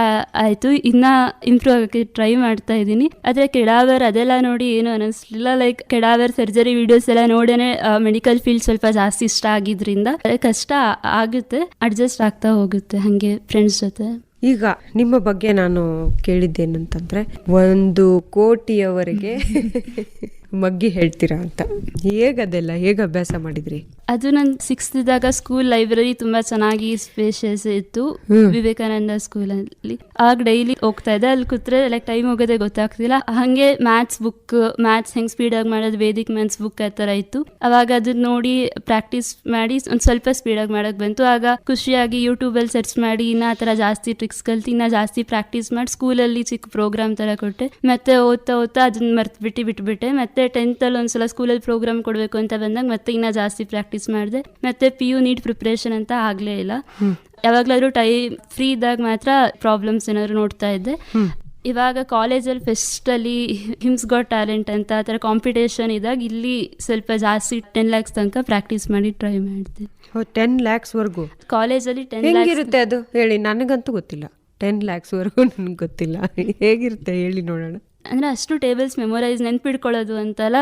ಆಯಿತು. ಇನ್ನ ಇಂಪ್ರೂವ್ ಆಗೋಕ್ಕೆ ಟ್ರೈ ಮಾಡ್ತಾ ಇದ್ದೀನಿ. ಆದರೆ ಕೆಡಾವರ್ ಅದೆಲ್ಲ ನೋಡಿ ಏನು ಅನ್ನಿಸ್ಲಿಲ್ಲ ಲೈಕ್ ಕೆಡಾವರ್ ಸರ್ಜರಿ ವಿಡಿಯೋಸ್ ಎಲ್ಲ ನೋಡೇನೆ ಮೆಡಿಕಲ್ ಫೀಲ್ಡ್ ಸ್ವಲ್ಪ ಜಾಸ್ತಿ ಇಷ್ಟ ಆಗಿದ್ರಿಂದ ಕಷ್ಟ ಆಗುತ್ತೆ. ಅಡ್ಜಸ್ಟ್ ಆಗ್ತಾ ಹೋಗುತ್ತೆ ಹಾಗೆ ಫ್ರೆಂಡ್ಸ್ ಜೊತೆ. ಈಗ ನಿಮ್ಮ ಬಗ್ಗೆ ನಾನು ಕೇಳಿದ್ದೇನಂತಂದ್ರೆ ಒಂದು ಕೋಟಿಯವರೆಗೆ ಮಗ್ಗಿ ಹೇಳ್ತೀರಾ ಅಂತ. ಹೇಗದೆಲ್ಲ ಹೇಗೆ ಅಭ್ಯಾಸ ಮಾಡಿದ್ರಿ? ಅದು ನಾನು ಸಿಕ್ಸ್ತ್ ಇದ್ದಾಗ ಸ್ಕೂಲ್ ಲೈಬ್ರರಿ ತುಂಬಾ ಚೆನ್ನಾಗಿ ಸ್ಪೇಷಿಯಸ್ ಇತ್ತು. ವಿವೇಕಾನಂದ ಸ್ಕೂಲ್ ಅಲ್ಲಿ. ಆಗ ಡೈಲಿ ಹೋಗ್ತಾ ಇದ್ದೆ. ಅಲ್ಲಿ ಕೂತ್ರೆ ಲೈಕ್ ಟೈಮ್ ಹೋಗೋದೇ ಗೊತ್ತಾಗ್ತಿಲ್ಲ. ಹಂಗೆ ಮ್ಯಾಥ್ಸ್ ಬುಕ್ ಮ್ಯಾಥ್ಸ್ ಹೆಂಗ್ ಸ್ಪೀಡ್ ಆಗಿ ಮಾಡೋದು ವೇದಿಕ್ ಮ್ಯಾಥ್ಸ್ ಬುಕ್ ಆ ತರ ಇತ್ತು. ಅವಾಗ ಅದನ್ನ ನೋಡಿ ಪ್ರಾಕ್ಟೀಸ್ ಮಾಡಿ ಒಂದ್ ಸ್ವಲ್ಪ ಸ್ಪೀಡ್ ಆಗಿ ಮಾಡಕ್ ಬಂತು. ಆಗ ಖುಷಿಯಾಗಿ ಯೂಟ್ಯೂಬಲ್ಲಿ ಸರ್ಚ್ ಮಾಡಿ ಇನ್ನ ಆ ಥರ ಜಾಸ್ತಿ ಟ್ರಿಕ್ಸ್ ಕಲ್ತಿ ಇನ್ನ ಜಾಸ್ತಿ ಪ್ರಾಕ್ಟೀಸ್ ಮಾಡಿ ಸ್ಕೂಲಲ್ಲಿ ಚಿಕ್ಕ ಪ್ರೋಗ್ರಾಮ್ ತರ ಕೊಟ್ಟೆ. ಮತ್ತೆ ಓದ್ತಾ ಓದ್ತಾ ಅದನ್ನ ಮರ್ತ್ ಬಿಟ್ಟು ಬಿಟ್ಬಿಟ್ಟೆ. ಮತ್ತೆ ಟೆಂತ್ ಅಲ್ಲಿ ಒಂದ್ಸಲ ಸ್ಕೂಲಲ್ಲಿ ಪ್ರೋಗ್ರಾಮ್ ಕೊಡಬೇಕು ಅಂತ ಬಂದಾಗ ಮತ್ತೆ ಇನ್ನ ಜಾಸ್ತಿ ಪ್ರಾಕ್ಟೀಸ್ ಮಾಡಿದೆ. ಮತ್ತೆ ಪಿ ಯು ನೀಟ್ ಪ್ರಿಪ್ರೇಷನ್ ಅಂತ ಆಗ್ಲೇ ಇಲ್ಲ. ಯಾವಾಗಲಾದರೂ ಟೈಮ್ ಫ್ರೀ ಇದ್ದಾಗ ಮಾತ್ರ ಪ್ರಾಬ್ಲಮ್ಸ್ ಏನಾದ್ರು ನೋಡ್ತಾ ಇದ್ದೆ. ಇವಾಗ ಕಾಲೇಜಲ್ಲಿ ಫೆಸ್ಟಲ್ಲಿ ಹಿಮ್ಸ್ ಗಾಟ್ ಟ್ಯಾಲೆಂಟ್ ಅಂತ ಆ ಥರ ಕಾಂಪಿಟೇಷನ್ ಇದ್ದಾಗ ಇಲ್ಲಿ ಸ್ವಲ್ಪ ಜಾಸ್ತಿ ಟೆನ್ ಲ್ಯಾಕ್ಸ್ ತನಕ ಪ್ರಾಕ್ಟೀಸ್ ಮಾಡಿ ಟ್ರೈ ಮಾಡಿದೆ. ಟೆನ್ ಲ್ಯಾಕ್ಸ್ ವರ್ಗು? ಕಾಲೇಜಲ್ಲಿ ಟೆನ್ ಹೆಂಗಿರುತ್ತೆ ಅದು? ಹೇಳಿ ನನಗಂತೂ ಗೊತ್ತಿಲ್ಲ. ಟೆನ್ ಲ್ಯಾಕ್ಸ್ ವರ್ಗು ನನ್ಗೆ ಗೊತ್ತಿಲ್ಲ. ಹೇಗಿರುತ್ತೆ ಹೇಳಿ ನೋಡೋಣ. ಅಂದ್ರೆ ಅಷ್ಟು ಟೇಬಲ್ಸ್ ಮೆಮೊರೈಸ್ ನೆನ್ಪಿಡ್ಕೊಳ್ಳೋದು ಅಂತಲ್ಲ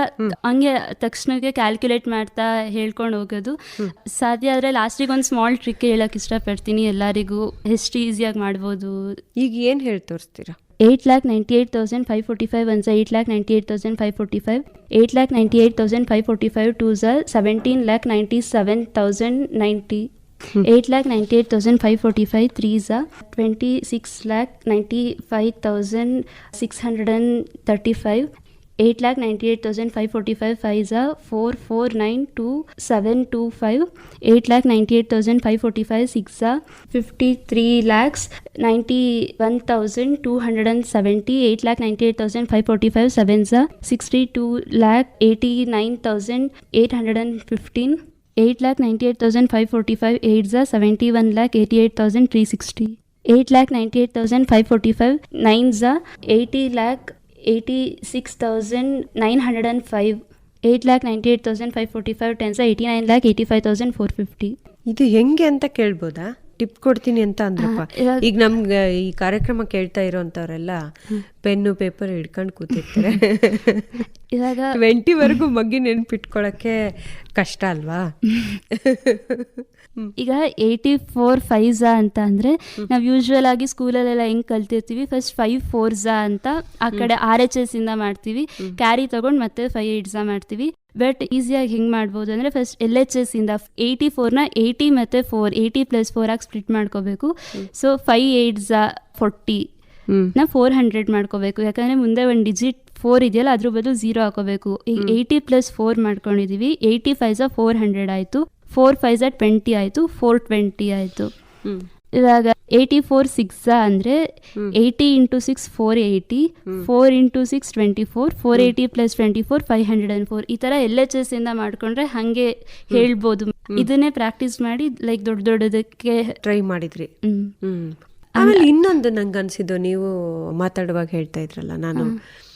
ಹಂಗೆ ತಕ್ಷಣಕ್ಕೆ ಕ್ಯಾಲ್ಕುಲೇಟ್ ಮಾಡ್ತಾ ಹೇಳ್ಕೊಂಡು ಹೋಗೋದು. ಸಾಧ್ಯ ಆದರೆ ಲಾಸ್ಟಿಗೆ ಒಂದು ಸ್ಮಾಲ್ ಟ್ರಿಕ್ ಹೇಳಕ್ ಇಷ್ಟಪಡ್ತೀನಿ. ಎಲ್ಲರಿಗೂ ಎಷ್ಟು ಈಸಿಯಾಗಿ ಮಾಡ್ಬೋದು. ಈಗ ಏನು ಹೇಳಿ ತೋರಿಸ್ತೀರಾ? Eight lakh ninety eight thousand five forty five once eight lakh ninety eight thousand five forty five eight lakh ninety eight thousand five forty five two ಝ seventeen lakh ninety seven thousand ninety eight lakh ninety eight thousand five forty five three ಝ twenty six lakh ninety five thousand six hundred and thirty five eight lakh ninety eight thousand five forty five five Jha four four nine two seven two five eight lakh ninety eight thousand five forty five six Jha fifty three lakhs ninety one thousand two hundred and seventy eight lakh ninety eight thousand five forty five seven Jha sixty two lakh eighty nine thousand eight hundred and fifteen eight lakh ninety eight thousand five forty five eight Jha seventy one lakh eighty eight thousand three sixty eight lakh ninety eight thousand five forty five nine Jha eighty lakh eighty six thousand nine hundred and five eight lakh ninety eight thousand five forty five tens eighty nine lakh eighty five thousand four fifty ಇದು ಹೆಂಗೆ ಅಂತ ಕೇಳ್ಬೋದಾ? ಟಿಪ್ ಕೊಡ್ತೀನಿ ಅಂತ ಅಂದ್ರಪ್ಪ. ಈಗ ನಮ್ಗೆ ಈ ಕಾರ್ಯಕ್ರಮ ಕೇಳ್ತಾ ಇರೋಂಥವ್ರೆಲ್ಲ ಪೆನ್ನು ಪೇಪರ್ ಹಿಡ್ಕೊಂಡು ಕೂತಿರ್ತಾರೆ. ಇವಾಗ ಟ್ವೆಂಟಿವರೆಗೂ ಮಗ್ಗಿ ನೆನ್ಪಿಟ್ಕೊಳಕ್ಕೆ ಕಷ್ಟ ಅಲ್ವಾ? ಈಗ ಏಯ್ಟಿ ಫೋರ್ ಫೈವ್ ಝಾ ಅಂತ ಅಂದರೆ ನಾವು ಯೂಶ್ವಲ್ ಆಗಿ ಸ್ಕೂಲಲ್ಲೆಲ್ಲ ಹೆಂಗೆ ಕಲ್ತಿರ್ತೀವಿ? ಫಸ್ಟ್ ಫೈವ್ ಫೋರ್ ಝಾ ಅಂತ ಆ ಕಡೆ ಆರ್ ಎಚ್ ಎಸ್ ಇಂದ ಮಾಡ್ತೀವಿ. ಕ್ಯಾರಿ ತಗೊಂಡು ಮತ್ತೆ ಫೈವ್ ಏಟ್ ಝಾ ಮಾಡ್ತೀವಿ. ಬಟ್ ಈಸಿಯಾಗಿ ಹೆಂಗೆ ಮಾಡ್ಬೋದು ಅಂದರೆ ಫಸ್ಟ್ ಎಲ್ ಎಚ್ ಎಸ್ ಇಂದ ಏಯ್ಟಿ ಫೋರ್ನ ಏಯ್ಟಿ ಮತ್ತು ಫೋರ್ ಏಯ್ಟಿ ಪ್ಲಸ್ ಫೋರ್ ಆಗಿ ಸ್ಪ್ಲಿಟ್ ಮಾಡ್ಕೋಬೇಕು. ಸೊ ಫೈವ್ ಏಯ್ಟ್ ಝಾ ಫೋರ್ಟಿ ನ ಫೋರ್ ಹಂಡ್ರೆಡ್ ಮಾಡ್ಕೋಬೇಕು. ಯಾಕಂದರೆ ಮುಂದೆ ಒಂದು ಡಿಜಿಟ್ ಫೋರ್ ಇದೆಯಲ್ಲ ಅದ್ರ ಬದಲು ಝೀರೋ ಹಾಕೋಬೇಕು. ಈಗ ಏಯ್ಟಿ ಪ್ಲಸ್ ಫೋರ್ ಮಾಡ್ಕೊಂಡಿದ್ದೀವಿ ಏಯ್ಟಿ ಫೈವ್ ಫೋರ್ ಹಂಡ್ರೆಡ್ ಆಯಿತು. ಫೋರ್ ಫೈವ್ ಟ್ವೆಂಟಿ ಆಯಿತು. ಫೋರ್ ಟ್ವೆಂಟಿ ಆಯಿತು. ಇವಾಗ ಏಯ್ಟಿ ಫೋರ್ ಸಿಕ್ಸ್ ಅಂದರೆ eighty into six four eighty four into six twenty four four eighty plus twenty four five hundred and four ಈ ಥರ ಎಲ್ ಎಚ್ ಎಸ್ ಇಂದ ಮಾಡ್ಕೊಂಡ್ರೆ ಹಾಗೆ ಹೇಳ್ಬೋದು. ಇದನ್ನೇ ಪ್ರಾಕ್ಟೀಸ್ ಮಾಡಿ ಲೈಕ್ ದೊಡ್ಡ ದೊಡ್ಡದಕ್ಕೆ ಟ್ರೈ ಮಾಡಿದ್ರಿ. ಆಮೇಲೆ ಇನ್ನೊಂದು ನಂಗೆ ಅನಿಸಿದ್ದು ನೀವು ಮಾತಾಡುವಾಗ ಹೇಳ್ತಾ ಇದ್ರಲ್ಲ ನಾನು.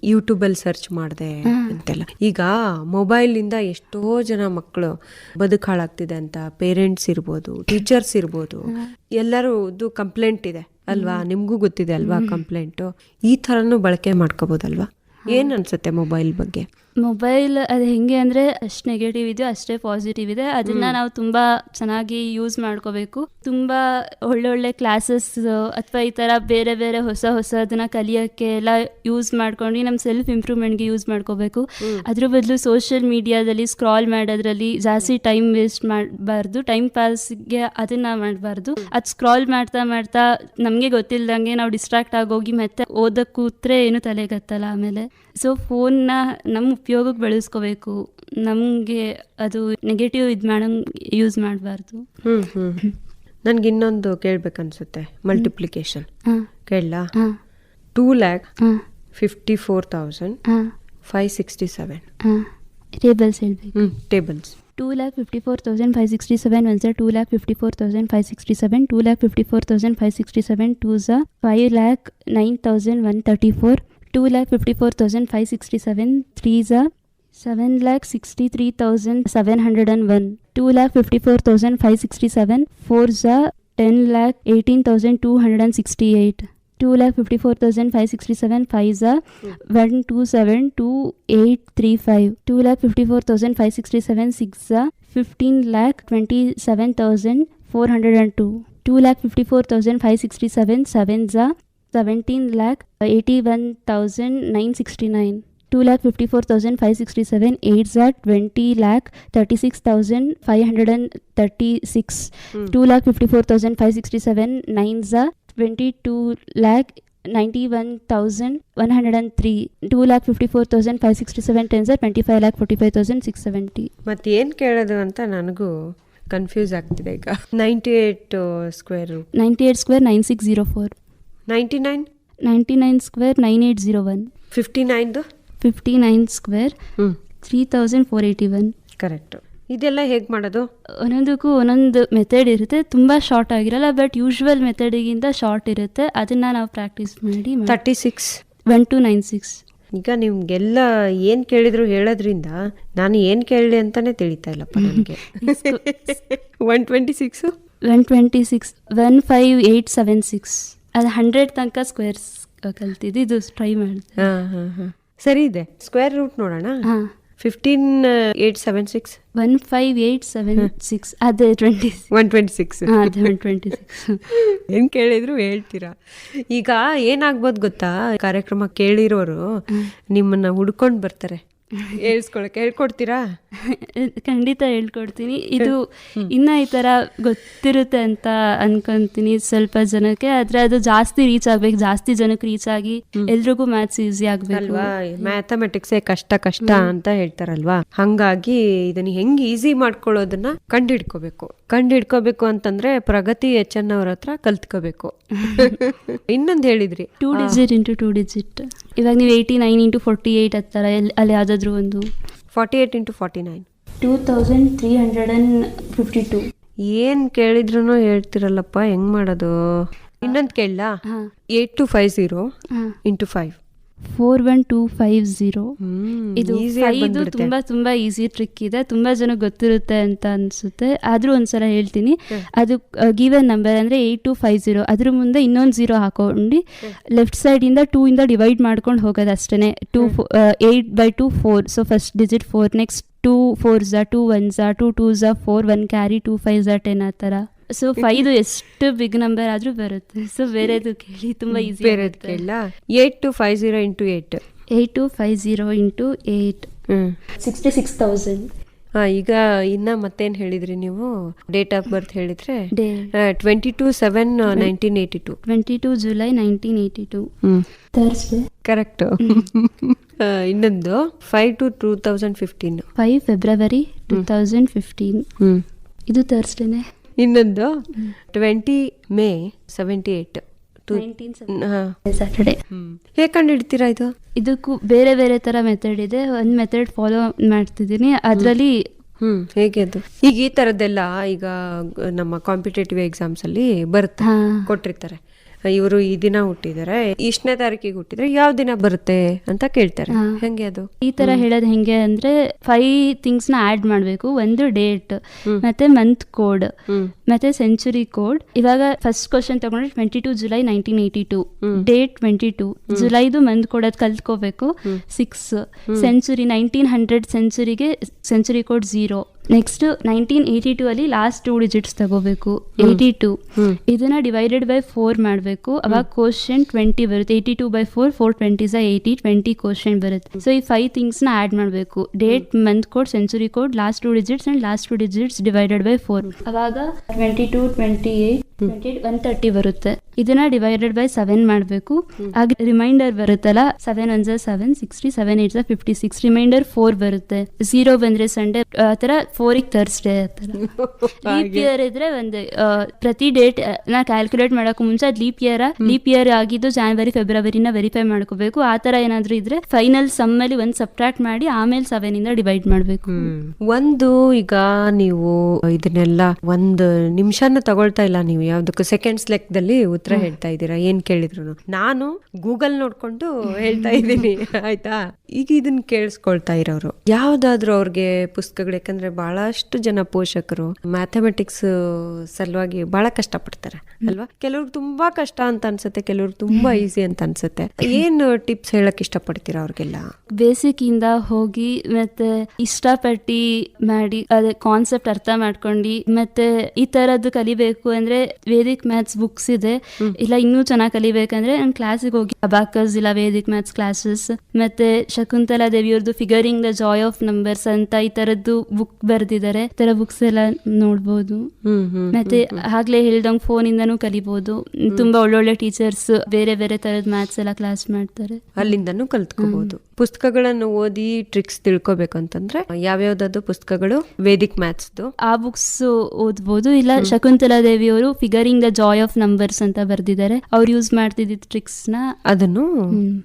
ಯೂಟ್ಯೂಬಲ್ಲಿ ಸರ್ಚ್ ಮಾಡಿದೆ ಅಂತೆಲ್ಲ. ಈಗ ಮೊಬೈಲಿಂದ ಎಷ್ಟೋ ಜನ ಮಕ್ಕಳು ಬದುಕು ಹಾಳಾಗ್ತಿದೆ ಅಂತ ಪೇರೆಂಟ್ಸ್ ಇರ್ಬೋದು ಟೀಚರ್ಸ್ ಇರ್ಬೋದು. ಎಲ್ಲರೂ ಕಂಪ್ಲೇಂಟ್ ಇದೆ ಅಲ್ವಾ? ನಿಮಗೂ ಗೊತ್ತಿದೆ ಅಲ್ವಾ ಕಂಪ್ಲೇಂಟು ಈ ಥರನೂ ಬಳಕೆ ಮಾಡ್ಕೋಬೋದಲ್ವಾ? ಏನು ಅನ್ಸುತ್ತೆ ಮೊಬೈಲ್ ಬಗ್ಗೆ? ಮೊಬೈಲ್ ಅದು ಹೆಂಗೆ ಅಂದರೆ ಅಷ್ಟು ನೆಗೆಟಿವ್ ಇದೆಯೋ ಅಷ್ಟೇ ಪಾಸಿಟಿವ್ ಇದೆ. ಅದನ್ನ ನಾವು ತುಂಬ ಚೆನ್ನಾಗಿ ಯೂಸ್ ಮಾಡ್ಕೋಬೇಕು. ತುಂಬ ಒಳ್ಳೊಳ್ಳೆ ಕ್ಲಾಸಸ್ ಅಥವಾ ಈ ಥರ ಬೇರೆ ಬೇರೆ ಹೊಸ ಹೊಸದನ್ನ ಕಲಿಯೋಕ್ಕೆ ಎಲ್ಲ ಯೂಸ್ ಮಾಡ್ಕೊಂಡು ನಮ್ಮ ಸೆಲ್ಫ್ ಇಂಪ್ರೂವ್ಮೆಂಟ್ಗೆ ಯೂಸ್ ಮಾಡ್ಕೋಬೇಕು. ಅದ್ರ ಬದಲು ಸೋಷಿಯಲ್ ಮೀಡಿಯಾದಲ್ಲಿ ಸ್ಕ್ರಾಲ್ ಮಾಡೋದ್ರಲ್ಲಿ ಜಾಸ್ತಿ ಟೈಮ್ ವೇಸ್ಟ್ ಮಾಡಬಾರ್ದು. ಟೈಮ್ ಪಾಸ್ಗೆ ಅದನ್ನ ಮಾಡಬಾರ್ದು. ಅದು ಸ್ಕ್ರಾಲ್ ಮಾಡ್ತಾ ಮಾಡ್ತಾ ನಮಗೆ ಗೊತ್ತಿಲ್ಲದಂಗೆ ನಾವು ಡಿಸ್ಟ್ರಾಕ್ಟ್ ಆಗೋಗಿ ಮತ್ತೆ ಓದಕ್ಕೆ ಕೂತ್ರೆ ಏನು ತಲೆಗತ್ತಲ್ಲ ಆಮೇಲೆ. ಸೊ ಫೋನ್ನ ನಮ್ಮ ಉಪಯೋಗಕ್ಕೆ ಬೆಳೆಸ್ಕೋಬೇಕು. ನಮಗೆ ಅದು ನೆಗೆಟಿವ್ ಇದು ಮಾಡಂಗೆ ಯೂಸ್ ಮಾಡಬಾರ್ದು. ನನಗೆ ಇನ್ನೊಂದು ಕೇಳ್ಬೇಕನ್ಸುತ್ತೆ. ಮಲ್ಟಿಪ್ಲಿಕೇಶನ್ ಹಾಂ. ಕೇಳಲಾ? ಹಾಂ. Two lakh fifty four thousand ಹಾಂ. ಫೈವ್ ಸಿಕ್ಸ್ಟಿ ಸೆವೆನ್ ಟೇಬಲ್ಸ್ ಹೇಳ್ಬೇಕು. Tables two lakh fifty four thousand five sixty seven one Jha two lakh fifty four thousand five sixty seven two lakh fifty four thousand five sixty seven two ಝ five lakh nine thousand one thirty four two lakh fifty four thousand five sixty seven three Jha seven lakh sixty three thousand seven hundred and one two lakh fifty four thousand five sixty seven four Jha ten lakh eighteen thousand two hundred and sixty eight two lakh fifty four thousand five sixty seven five Jha one two seven two eight three five two lakh fifty four thousand five sixty seven six Jha fifteen lakh twenty seven thousand four hundred and two two lakh fifty four thousand five sixty seven seven Jha seventeen lakh eighty one thousand nine sixty nine two lakh fifty four thousand five sixty seven eight Jha twenty lakh thirty six thousand five hundred and thirty six two lakh fifty four thousand five sixty seven nine Jha twenty two lakh ninety one thousand one hundred and three two lakh fifty four thousand five sixty seven ten Jha twenty five lakh forty five thousand six seventy ಮತ್ತೆ ಏನು ಕೇಳೋದು ಅಂತ ನನಗೂ ಕನ್ಫ್ಯೂಸ್ ಆಗ್ತಿದೆ ಈಗ. Ninety eight square ninety eight square nine six zero four ninety nine ninety nine square nine eight zero one fifty ನೈನ್ದು fifty nine square three thousand four eighty one correct ಇದೆಲ್ಲ ಹೇಗೆ ಮಾಡೋದು? ಒಂದೊಂದಕ್ಕೂ ಒಂದೊಂದು ಮೆಥಡ್ ಇರುತ್ತೆ. ತುಂಬ ಶಾರ್ಟ್ ಆಗಿರಲ್ಲ ಬಟ್ ಯೂಶ್ವಲ್ ಮೆಥಡಿಗಿಂತ ಶಾರ್ಟ್ ಇರುತ್ತೆ. ಅದನ್ನು ನಾವು ಪ್ರಾಕ್ಟೀಸ್ ಮಾಡಿ thirty six one two nine six ಈಗ ನಿಮ್ಗೆಲ್ಲ ಏನು ಕೇಳಿದ್ರು ಹೇಳೋದ್ರಿಂದ ನಾನು ಏನು ಕೇಳಿ ಅಂತಾನೆ ತಿಳಿತಾ ಇಲ್ಲಪ್ಪ ನನಗೆ. One twenty six one twenty six one five eight seven six ಅದು ಹಂಡ್ರೆಡ್ ತನಕ ಸ್ಕ್ವೇರ್ಸ್ ಕಲ್ತಿದ್ದು. ಇದು ಟ್ರೈ ಮಾಡಿದೆ. ಹಾಂ ಹಾಂ ಹಾಂ. ಸರಿ ಇದೆ. ಸ್ಕ್ವೇರ್ ರೂಟ್ ನೋಡೋಣ? ಹಾಂ. Fifteen eight seven six one five eight seven six ಅದೇ ಟ್ವೆಂಟಿ ಒನ್ ಟ್ವೆಂಟಿ ಸಿಕ್ಸ್ ಅದೇ ಒನ್ ಟ್ವೆಂಟಿ ಸಿಕ್ಸ್ ಏನು ಕೇಳಿದ್ರು ಹೇಳ್ತೀರಾ? ಈಗ ಏನಾಗ್ಬೋದು ಗೊತ್ತಾ? ಕಾರ್ಯಕ್ರಮ ಕೇಳಿರೋರು ನಿಮ್ಮನ್ನ ಹುಡ್ಕೊಂಡು ಬರ್ತಾರೆ. ಹೇಳ್ಸ್ಕೊಳಕ್ಕೆ ಹೇಳ್ಕೊಡ್ತೀರಾ? ಖಂಡಿತ ಹೇಳ್ಕೊಡ್ತೀನಿ. ಇದು ಇನ್ನ ಈ ತರ ಗೊತ್ತಿರುತ್ತೆ ಅಂತ ಅನ್ಕೊಂತೀನಿ ಸ್ವಲ್ಪ ಜನಕ್ಕೆ. ಆದ್ರೆ ಅದು ಜಾಸ್ತಿ ರೀಚ್ ಆಗ್ಬೇಕು ಜಾಸ್ತಿ ಜನಕ್ಕೆ ರೀಚ್ ಆಗಿ ಎಲ್ರಿಗೂ ಮ್ಯಾಥ್ಸ್ ಈಸಿ ಆಗ್ಬೇಕಲ್ವಾ ಮ್ಯಾಥಮೆಟಿಕ್ಸೇ ಕಷ್ಟ ಕಷ್ಟ ಅಂತ ಹೇಳ್ತಾರಲ್ವಾ? ಹಂಗಾಗಿ ಇದನ್ನ ಹೆಂಗ್ ಈಸಿ ಮಾಡ್ಕೊಳ್ಳೋದನ್ನ ಕಂಡಿಡ್ಕೋಬೇಕು. ಕಂಡಿಡ್ಕೋಬೇಕು ಅಂತಂದ್ರೆ ಪ್ರಗತಿ ಎಚ್ ಎನ್ ಅವ್ರ ಹತ್ರ ಕಲ್ತ್ಕೋಬೇಕು. ಇನ್ನೊಂದ್ ಹೇಳಿದ್ರಿ. Two digit into two digit ಇವಾಗ ನೀವು eighty nine into forty eight ಎಲ್ಲಿ ಅಲ್ಲಿ ಯಾವ್ದಾದ್ರು ಒಂದು? Forty eight into forty nine two thousand three hundred and fifty two ಏನು ಕೇಳಿದ್ರು ಹೇಳ್ತಿರಲ್ಲಪ್ಪ ಹೆಂಗೆ ಮಾಡೋದು? ಇನ್ನೊಂದು ಕೇಳಲಾ? Eight eight two five zero ಹಾಂ. Into five four one two five zero. ಇದು ಇದು. ತುಂಬಾ ತುಂಬಾ ಈಸಿ ಟ್ರಿಕ್ ಇದೆ. ತುಂಬಾ ಜನ ಗೊತ್ತಿರುತ್ತೆ ಅಂತ ಅನ್ಸುತ್ತೆ. ಆದ್ರೂ ಒಂದ್ಸಲ ಹೇಳ್ತೀನಿ. ಅದು ಗಿವನ್ ನಂಬರ್ ಅಂದ್ರೆ ಏಯ್ಟ್ ಟು ಫೈವ್ ಜೀರೋ ಅದ್ರ ಮುಂದೆ ಇನ್ನೊಂದು ಜೀರೋ ಹಾಕೊಂಡು ಲೆಫ್ಟ್ ಸೈಡ್ ಇಂದ ಟೂ ಇಂದ ಡಿವೈಡ್ ಮಾಡ್ಕೊಂಡು ಹೋಗೋದು ಅಷ್ಟೇ two eight by two four so first digit four next two four Jha two one ಝಾ two two Jha four one carry two five Jha ten ಆ ಥರ. ಸೊ ಫೈವ್ ಎಷ್ಟು ಬಿಗ್ ನಂಬರ್ ಆದ್ರೂ ಬರುತ್ತೆ. ಸೊ ಬೇರೆದು ಕೇಳಿ ತುಂಬಾ easy ಬೇರೆದ್ eight two five zero into eight eight two five zero into eight sixty six thousand ಹಾ ಈಗ ಇನ್ನ ಮತ್ತೇನು ಹೇಳಿದ್ರಿ ನೀವು? ಡೇಟ್ ಆಫ್ ಬರ್ತ್ ಹೇಳಿದ್ರೆ? Twenty two seven nineteen eighty two twenty two July nineteen eighty two Thursday correct ಇನ್ನೊಂದು five two two thousand fifteen five February two thousand fifteen hmm. ಇದು ಥರ್ಸ್ಡೇನೆ ಇನ್ನೊಂದು twenty May seventy eight. Saturday ಹೇಗೆ ಕಂಡು ಹಿಡ್ತೀರಾ ಇದು? ಇದಕ್ಕೂ ಬೇರೆ ಬೇರೆ ತರ ಮೆಥಡ್ ಇದೆ. ಒಂದು ಮೆಥಡ್ ಫಾಲೋ ಮಾಡ್ತಿದ್ದೀನಿ. ಅದರಲ್ಲಿ ಹ್ಮ್. ಹೇಗೆ ಅದು? ಈಗ ಈ ತರದ್ದೆಲ್ಲ ಈಗ ನಮ್ಮ ಕಾಂಪಿಟೇಟಿವ್ ಎಕ್ಸಾಮ್ಸ್ ಅಲ್ಲಿ ಬರುತ್ತೆ ಕೊಟ್ಟಿರ್ತಾರೆ. ಇವರು ಈ ದಿನ ಹುಟ್ಟಿದಾರೆ ಇಷ್ಟನೇ ತಾರೀಕಿಗೆ ಹುಟ್ಟಿದ್ರೆ ಯಾವ ದಿನ ಬರುತ್ತೆ ಅಂತ ಕೇಳ್ತಾರೆ. ಹೆಂಗೆ ಅದು? ಈ ತರ ಹೇಳೋದು ಹೆಂಗೆ ಅಂದ್ರೆ ಫೈವ್ ಥಿಂಗ್ಸ್ನ ಆಡ್ ಮಾಡ್ಬೇಕು. ಒಂದು ಡೇಟ್ ಮತ್ತೆ ಮಂತ್ ಕೋಡ್ ಮತ್ತೆ ಸೆಂಚುರಿ ಕೋಡ್ ಇವಾಗ ಫಸ್ಟ್ ಕ್ವಶನ್ ತಗೊಂಡ್ರೆ twenty two July nineteen eighty two date twenty two ಜುಲೈದು month code ಅದು ಕಲ್ತ್ಕೋಬೇಕು. Six century nineteen hundred ಸೆಂಚುರಿಗೆ century code zero next nineteen eighty two ಅಲ್ಲಿ ಲಾಸ್ಟ್ ಟೂ ಡಿಜಿಟ್ಸ್ ತಗೋಬೇಕು. ಏಯ್ಟಿ ಟೂ ಇದನ್ನ ಡಿವೈಡೆಡ್ ಬೈ ಫೋರ್ ಮಾಡಬೇಕು. ಅವಾಗ ಕ್ವಶನ್ ಟ್ವೆಂಟಿ ಬರುತ್ತೆ. Eighty two by four four twenty ಸ ಏಯ್ಟಿ ಟ್ವೆಂಟಿ ಕ್ವಶನ್ ಬರುತ್ತೆ. ಸೊ ಈ ಫೈವ್ ಥಿಂಗ್ಸ್ನ ಆ್ಯಡ್ ಮಾಡಬೇಕು. Date month code century code last two digits and last two digits divided by four ಅವಾಗ twenty two twenty eight twenty one thirty ಬರುತ್ತೆ. ಇದನ್ನ ಡಿವೈಡೆಡ್ ಬೈ ಸೆವೆನ್ ಮಾಡಬೇಕು. ಹಾಗೆ ರಿಮೈಂಡರ್ ಬರುತ್ತಲ್ಲ seven one seven sixty seven eight fifty six remainder four ಬರುತ್ತೆ. ಝೀರೋ ಬಂದ್ರೆ ಸಂಡೇ ಆ ಥರ ಫೋರಿಗೆ ತರ್ಸ್ಡೇ ಆ ಥರ ಲೀಪ್ ಇಯರ್ ಇದ್ರೆ ಒಂದು ಪ್ರತಿ ಡೇಟ್ ನಾ ಕ್ಯಾಲ್ಕುಲೇಟ್ ಮಾಡಕ್ ಮುಂಚೆ ಅದು ಲೀಪ್ ಇಯರ್ ಲೀಪ್ ಇಯರ್ ಆಗಿದ್ದು ಜಾನ್ವರಿ ಫೆಬ್ರವರಿನ ವೆರಿಫೈ ಮಾಡ್ಕೋಬೇಕು. ಆ ತರ ಏನಾದ್ರೂ ಇದ್ರೆ ಫೈನಲ್ ಸಮ್ ಅಲ್ಲಿ ಒಂದ್ ಸಬ್ಟ್ರಾಕ್ಟ್ ಮಾಡಿ ಆಮೇಲೆ ಸೆವೆನ್ ಇಂದ ಡಿವೈಡ್ ಮಾಡಬೇಕು. ಒಂದು ಈಗ ನೀವು ಇದನ್ನೆಲ್ಲ ಒಂದು ನಿಮಿಷನ ತಗೊಳ್ತಾ ಇಲ್ಲ ನೀವು ಯಾವ್ದಕ್ಕೂ ಸೆಕೆಂಡ್ಸ್ ಲೆಕ್ಕದಲ್ಲಿ ಉತ್ತರ ಹೇಳ್ತಾ ಇದ್ದೀರಾ? ಏನ್ ಕೇಳಿದ್ರು ನಾನು ಗೂಗಲ್ ನೋಡ್ಕೊಂಡು ಹೇಳ್ತಾ ಇದ್ದೀನಿ. ಆಯ್ತಾ? ಈಗ ಇದನ್ನ ಕೇಳಿಸ್ಕೊಳ್ತಾ ಇರೋರು ಯಾವ್ದಾದ್ರು ಅವ್ರಿಗೆ ಪುಸ್ತಕಗಳು ಯಾಕಂದ್ರೆ ಬಹಳಷ್ಟು ಜನ ಪೋಷಕರು ಮ್ಯಾಥಮೆಟಿಕ್ಸ್ ಸಲುವಾಗಿ ಬಹಳ ಕಷ್ಟಪಡ್ತಾರೆ ಅಲ್ವಾ? ಕೆಲವ್ರಿಗೆ ತುಂಬಾ ಕಷ್ಟ ಅಂತ ಅನ್ಸುತ್ತೆ ಕೆಲವ್ರಿಗೆ ತುಂಬಾ ಈಸಿ ಅಂತ ಅನ್ಸುತ್ತೆ. ಏನು ಟಿಪ್ಸ್ ಹೇಳಕ್ ಇಷ್ಟಪಡ್ತೀರಾ ಅವ್ರಿಗೆಲ್ಲ? ಬೇಸಿಕ್ ಇಂದ ಹೋಗಿ ಮತ್ತೆ ಇಷ್ಟಪಟ್ಟು ಮಾಡಿ ಅದೇ ಕಾನ್ಸೆಪ್ಟ್ ಅರ್ಥ ಮಾಡ್ಕೊಂಡು ಮತ್ತೆ ಈ ತರದ್ದು ಕಲಿಬೇಕು ಅಂದ್ರೆ ವೇದಿಕ್ ಮ್ಯಾಥ್ಸ್ ಬುಕ್ಸ್ ಇದೆ. ಇಲ್ಲ ಇನ್ನೂ ಚೆನ್ನಾಗಿ ಕಲಿಬೇಕಂದ್ರೆ ನಾನು ಕ್ಲಾಸಿಗೆ ಹೋಗಿ ಅಬಾಕಸ್ ಇಲ್ಲ ವೇದಿಕ್ ಮ್ಯಾಥ್ಸ್ ಕ್ಲಾಸಸ್ ಮತ್ತೆ Shakuntala ದೇವಿಯವ್ರದ್ದು figuring the joy of numbers ಅಂತ ಈ ತರದ್ದು ಬುಕ್ ಬರ್ದಿದ್ದಾರೆ. ತರ ಬುಕ್ಸ್ ಎಲ್ಲ ನೋಡ್ಬೋದು. ಮತ್ತೆ ಆಗ್ಲೇ ಹೇಳ್ದಂಗ್ ಫೋನ್ ಇಂದನು ಕಲಿಬಹುದು ತುಂಬಾ ಒಳ್ಳೊಳ್ಳೆ ಟೀಚರ್ಸ್ ಬೇರೆ ಬೇರೆ ತರದ ಮ್ಯಾಥ್ಸ್ ಎಲ್ಲ ಕ್ಲಾಸ್ ಮಾಡ್ತಾರೆ. ಅಲ್ಲಿಂದನೂ ಕಲ್ತ್ಕೋಬಹುದು ಪುಸ್ತಕಗಳನ್ನು ಓದಿ ಟ್ರಿಕ್ಸ್ ತಿಳ್ಕೊಬೇಕು ಅಂತಂದ್ರೆ ಯಾವ್ಯಾವ್ದಾದ್ರು ಪುಸ್ತಕಗಳು ವೇದಿಕ್ ಮ್ಯಾಥ್ಸ್ದು ಆ ಬುಕ್ಸ್ ಓದ್ಬೋದು. ಇಲ್ಲ ಶಕುಂತಲಾ ದೇವಿ ಅವರು figuring the joy of numbers ಅಂತ ಬರ್ದಿದ್ದಾರೆ. ಅವ್ರು ಯೂಸ್ ಮಾಡ್ತಿದ್ದ ಟ್ರಿಕ್ಸ್ನ ಅದನ್ನು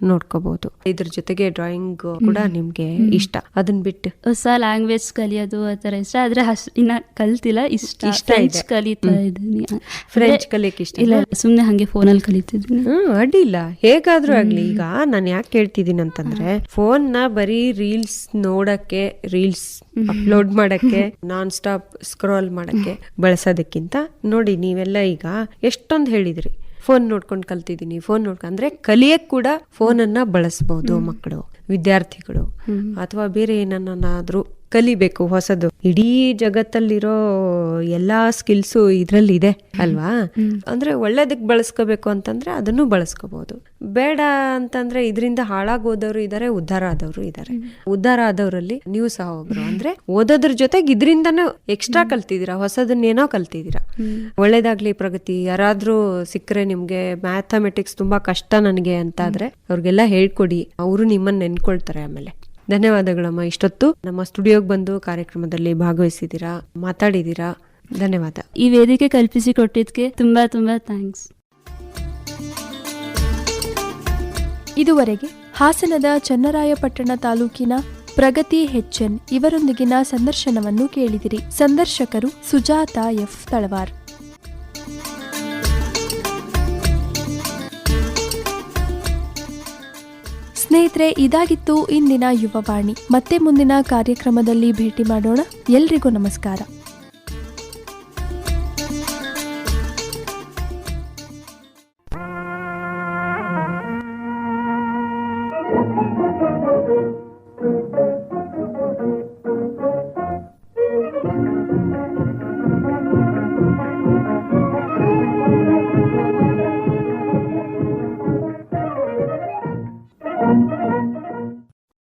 ನೋಡ್ಕೋಬಹುದು ಇದ್ರ ಜೊತೆಗೆ ಡ್ರಾಯಿಂಗ್ ಕೂಡ ನಿಮ್ಗೆ ಇಷ್ಟ. ಅದನ್ನ ಬಿಟ್ಟು. ಹೊಸ ಲ್ಯಾಂಗ್ವೇಜ್ ಕಲಿಯೋದು ಆ ಥರ ಇಷ್ಟ. ಆದ್ರೆ ಇನ್ನ ಕಲ್ತಿಲ್ಲ ಇಷ್ಟ. ಇಷ್ಟ ಫ್ರೆಂಚ್ ಕಲಿತಾ ಇದ್ದೀನಿ. ಫ್ರೆಂಚ್ ಕಲಿಯಕ್ಕೆ ಇಷ್ಟ ಇಲ್ಲ ಸುಮ್ನೆ ಹಂಗೆ ಫೋನಲ್ಲಿ ಕಲಿತಿದ್ದೀನಿ. ಹ್ಮ್ ಅಡ್ಡಿಲ್ಲ. ಹೇಗಾದ್ರೂ ಆಗ್ಲಿ. ಈಗ ನಾನು ಯಾಕೆ ಕೇಳ್ತಿದ್ದೀನಿ ಅಂತಂದ್ರೆ ಫೋನ್ನ ಬರೀ ರೀಲ್ಸ್ ನೋಡಕ್ಕೆ ರೀಲ್ಸ್ ಅಪ್ಲೋಡ್ ಮಾಡಕ್ಕೆ ನಾನ್ ಸ್ಟಾಪ್ ಸ್ಕ್ರಾಲ್ ಮಾಡಕ್ಕೆ ಬಳಸೋದಕ್ಕಿಂತ ನೋಡಿ ನೀವೆಲ್ಲ ಈಗ ಎಷ್ಟೊಂದು ಹೇಳಿದ್ರಿ. ಫೋನ್ ನೋಡ್ಕೊಂಡು ಕಲ್ತಿದ್ದೀನಿ ಫೋನ್ ನೋಡ್ಕೊಂಡು ಅಂದ್ರೆ ಕಲಿಯಕ್ ಕೂಡ ಫೋನ್ ಅನ್ನ ಬಳಸಬಹುದು ಮಕ್ಕಳು ವಿದ್ಯಾರ್ಥಿಗಳು ಅಥವಾ ಬೇರೆ ಏನನ್ನಾದ್ರೂ ಕಲಿಬೇಕು ಹೊಸದು. ಇಡೀ ಜಗತ್ತಲ್ಲಿರೋ ಎಲ್ಲಾ ಸ್ಕಿಲ್ಸು ಇದ್ರಲ್ಲಿ ಇದೆ ಅಲ್ವಾ ಅಂದ್ರೆ ಒಳ್ಳೇದಕ್ ಬಳಸ್ಕೋಬೇಕು ಅಂತಂದ್ರೆ ಅದನ್ನು ಬಳಸ್ಕೋಬಹುದು ಬೇಡ ಅಂತಂದ್ರೆ ಇದರಿಂದ ಹಾಳಾಗೋದವರು ಇದಾರೆ ಉದ್ಧಾರ ಆದವರು ಇದಾರೆ. ಉದ್ಧಾರ ಆದವರಲ್ಲಿ ನೀವು ಸಹ ಒಬ್ರು. ಅಂದ್ರೆ ಓದೋದ್ರ ಜೊತೆಗೆ ಇದರಿಂದನೂ ಎಕ್ಸ್ಟ್ರಾ ಕಲ್ತಿದ್ದೀರಾ? ಹೊಸದನ್ನೇನೋ ಕಲ್ತಿದ್ದೀರಾ? ಒಳ್ಳೇದಾಗ್ಲಿ ಪ್ರಗತಿ. ಯಾರಾದ್ರೂ ಸಿಕ್ಕರೆ ನಿಮ್ಗೆ ಮ್ಯಾಥಮೆಟಿಕ್ಸ್ ತುಂಬಾ ಕಷ್ಟ ನನಗೆ ಅಂತ ಆದ್ರೆ ಅವ್ರಿಗೆಲ್ಲ ಹೇಳ್ಕೊಡಿ. ಅವರು ನಿಮ್ಮನ್ನ ನೆನ್ಕೊಳ್ತಾರೆ ಆಮೇಲೆ. ಧನ್ಯವಾದಗಳಮ್ಮ ಇಷ್ಟೊತ್ತು ನಮ್ಮ ಸ್ಟುಡಿಯೋಗೆ ಬಂದು ಕಾರ್ಯಕ್ರಮದಲ್ಲಿ ಭಾಗವಹಿಸಿದ್ದೀರಾ, ಮಾತಾಡಿದ್ದೀರಾ? ಧನ್ಯವಾದ. ಈ ವೇದಿಕೆ ಕಲ್ಪಿಸಿ ಕೊಟ್ಟಿದ್ದಕ್ಕೆ ತುಂಬಾ ತುಂಬಾ ಥ್ಯಾಂಕ್ಸ್. ಇದುವರೆಗೆ ಹಾಸನದ ಚನ್ನರಾಯಪಟ್ಟಣ ತಾಲೂಕಿನ ಪ್ರಗತಿ ಹೆಚ್ಎನ್ ಇವರೊಂದಿಗಿನ ಸಂದರ್ಶನವನ್ನು ಕೇಳಿದಿರಿ. ಸಂದರ್ಶಕರು ಸುಜಾತ ಎಫ್ ತಳವಾರ್. ಸ್ನೇಹಿತರೆ ಇದಾಗಿತ್ತು ಇಂದಿನ ಯುವವಾಣಿ ಮತ್ತೆ ಮುಂದಿನ ಕಾರ್ಯಕ್ರಮದಲ್ಲಿ ಭೇಟಿ ಮಾಡೋಣ. ಎಲ್ರಿಗೂ ನಮಸ್ಕಾರ.